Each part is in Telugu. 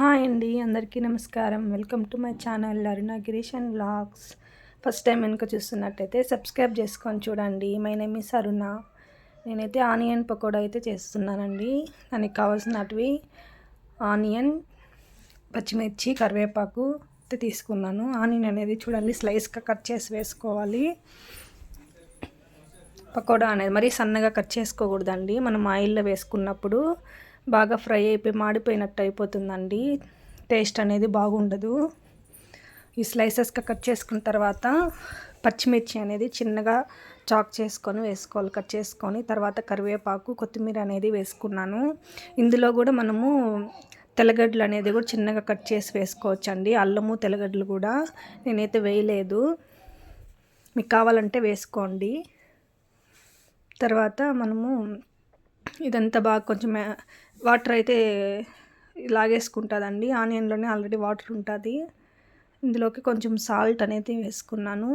హాయ్ అండి అందరికీ నమస్కారం. Welcome to my channel Aruna Girish and vlogs first time వెనుక చూస్తున్నట్టయితే సబ్స్క్రైబ్ చేసుకొని చూడండి. My name is Aruna? నేనైతే ఆనియన్ పకోడా అయితే చేస్తున్నానండి. దానికి కావాల్సినవి ఆనియన్ పచ్చిమిర్చి కరివేపాకు అయితే తీసుకున్నాను. ఆనియన్ అనేది చూడండి స్లైస్గా కట్ చేసి వేసుకోవాలి. పకోడా అనేది మరీ సన్నగా కట్ చేసుకోకూడదండి. మనం ఆయిల్లో వేసుకున్నప్పుడు బాగా ఫ్రై అయిపోయి మాడిపోయినట్టు అయిపోతుందండి. టేస్ట్ అనేది బాగుండదు. ఈ స్లైసెస్గా కట్ చేసుకున్న తర్వాత పచ్చిమిర్చి అనేది చిన్నగా చాక్ చేసుకొని వేసుకోవాలి. కట్ చేసుకొని తర్వాత కరివేపాకు కొత్తిమీర అనేది వేసుకున్నాను. ఇందులో కూడా మనము తెల్లగడ్డలు అనేది కూడా చిన్నగా కట్ చేసి వేసుకోవచ్చండి. అల్లము తెల్లగడ్డలు కూడా నేనైతే వేయలేదు. మీకు కావాలంటే వేసుకోండి. తర్వాత మనము ఇదంతా బాగా కొంచెం వాటర్ అయితే లాగేసుకుంటుందండి. ఆనియన్లోనే ఆల్రెడీ వాటర్ ఉంటుంది. ఇందులోకి కొంచెం సాల్ట్ అనేది వేసుకున్నాను.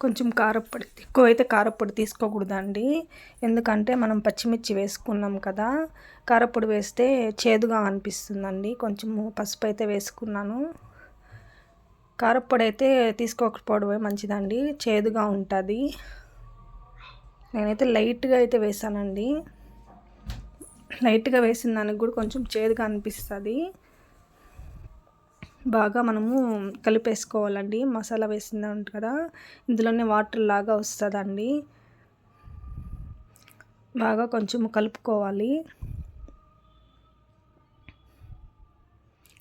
కొంచెం కారప్పొడి ఎక్కువ అయితే కారప్పొడి తీసుకోకూడదండి. ఎందుకంటే మనం పచ్చిమిర్చి వేసుకున్నాం కదా కారప్పొడి వేస్తే చేదుగా అనిపిస్తుందండి. కొంచెము పసుపు అయితే వేసుకున్నాను. కారప్పొడి అయితే తీసుకోకపోవడమే మంచిదండి. చేదుగా ఉంటుంది. నేనైతే లైట్గా అయితే వేసానండి. లైట్గా వేసిన దానికి కూడా కొంచెం చేదుగా అనిపిస్తుంది. బాగా మనము కలిపేసుకోవాలండి. మసాలా వేసింది కదా ఇందులోనే వాటర్ లాగా వస్తుందండి. బాగా కొంచెం కలుపుకోవాలి.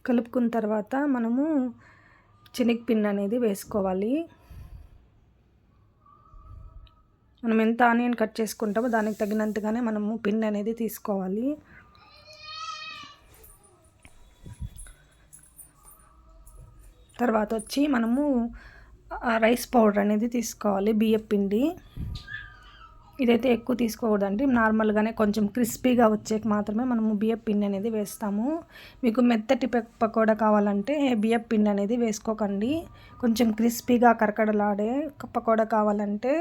కలుపుకున్న తర్వాత మనము శనగపిండి అనేది వేసుకోవాలి. మనం ఎంత ఆనియన్ కట్ చేసుకుంటామో దానికి తగినంతగానే మనము పిండి అనేది తీసుకోవాలి. తర్వాత వచ్చి మనము రైస్ పౌడర్ అనేది తీసుకోవాలి బియ్యం పిండి. ఇదైతే ఎక్కువ తీసుకోకూడదండి. నార్మల్గానే కొంచెం క్రిస్పీగా వచ్చేకి మాత్రమే మనము బియ్యం పిండి అనేది వేస్తాము. మీకు మెత్తటి పకోడా కావాలంటే బియ్యం పిండి అనేది వేసుకోకండి. కొంచెం క్రిస్పీగా కరకడలాడే పకోడా కావాలంటే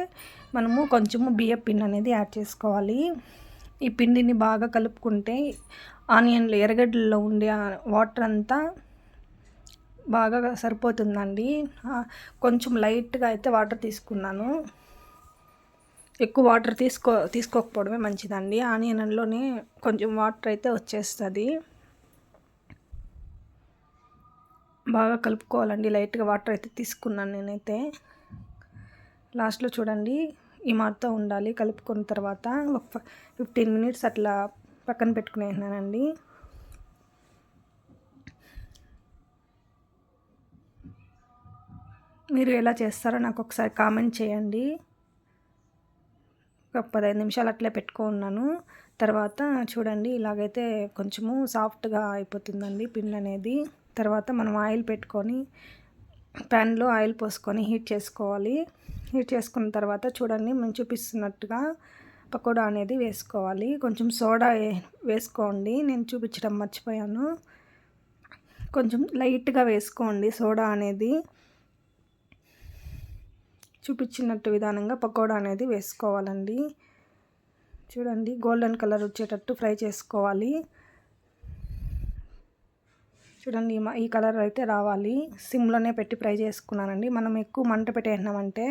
మనము కొంచెము బియ్యం పిండి అనేది యాడ్ చేసుకోవాలి. ఈ పిండిని బాగా కలుపుకుంటే ఆనియన్లు ఎర్రగడ్డల్లో ఉండే వాటర్ అంతా బాగా సరిపోతుందండి. కొంచెం లైట్గా అయితే వాటర్ తీసుకున్నాను. ఎక్కువ వాటర్ తీసుకో తీసుకోకపోవడమే మంచిదండి. ఆనియన్లోనే కొంచెం వాటర్ అయితే వచ్చేస్తుంది. బాగా కలుపుకోవాలండి. లైట్గా వాటర్ అయితే తీసుకున్నాను నేనైతే. లాస్ట్లో చూడండి ఈ మాత్రం ఉండాలి. కలుపుకున్న తర్వాత ఒక ఫిఫ్టీన్ మినిట్స్ అట్లా పక్కన పెట్టుకునేసినానండి. మీరు ఎలా చేస్తారో నాకు ఒకసారి కామెంట్ చేయండి. ఒక పదహైదు నిమిషాలు అట్లే పెట్టుకున్నాను తర్వాత చూడండి ఇలాగైతే కొంచెము సాఫ్ట్గా అయిపోతుందండి పిండి అనేది. తర్వాత మనం ఆయిల్ పెట్టుకొని ప్యాన్లో ఆయిల్ పోసుకొని హీట్ చేసుకోవాలి. హీట్ చేసుకున్న తర్వాత చూడండి మనం చూపిస్తున్నట్టుగా పకోడా అనేది వేసుకోవాలి. కొంచెం సోడా వేసుకోండి. నేను చూపించడం మర్చిపోయాను. కొంచెం లైట్గా వేసుకోండి సోడా అనేది. చూపించినట్టు విధానంగా పకోడా అనేది వేసుకోవాలండి. చూడండి గోల్డెన్ కలర్ వచ్చేటట్టు ఫ్రై చేసుకోవాలి. చూడండి ఈ కలర్ అయితే రావాలి. సిమ్లోనే పెట్టి ఫ్రై చేసుకున్నానండి. మనం ఎక్కువ మంట పెట్టేసినామంటే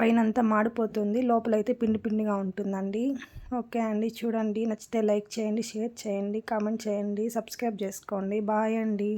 పైన అంతా మాడిపోతుంది. లోపలైతే పిండి పిండిగా ఉంటుందండి. ఓకే అండి చూడండి. నచ్చితే లైక్ చేయండి షేర్ చేయండి కామెంట్ చేయండి సబ్స్క్రైబ్ చేసుకోండి. బాయ్ అండి.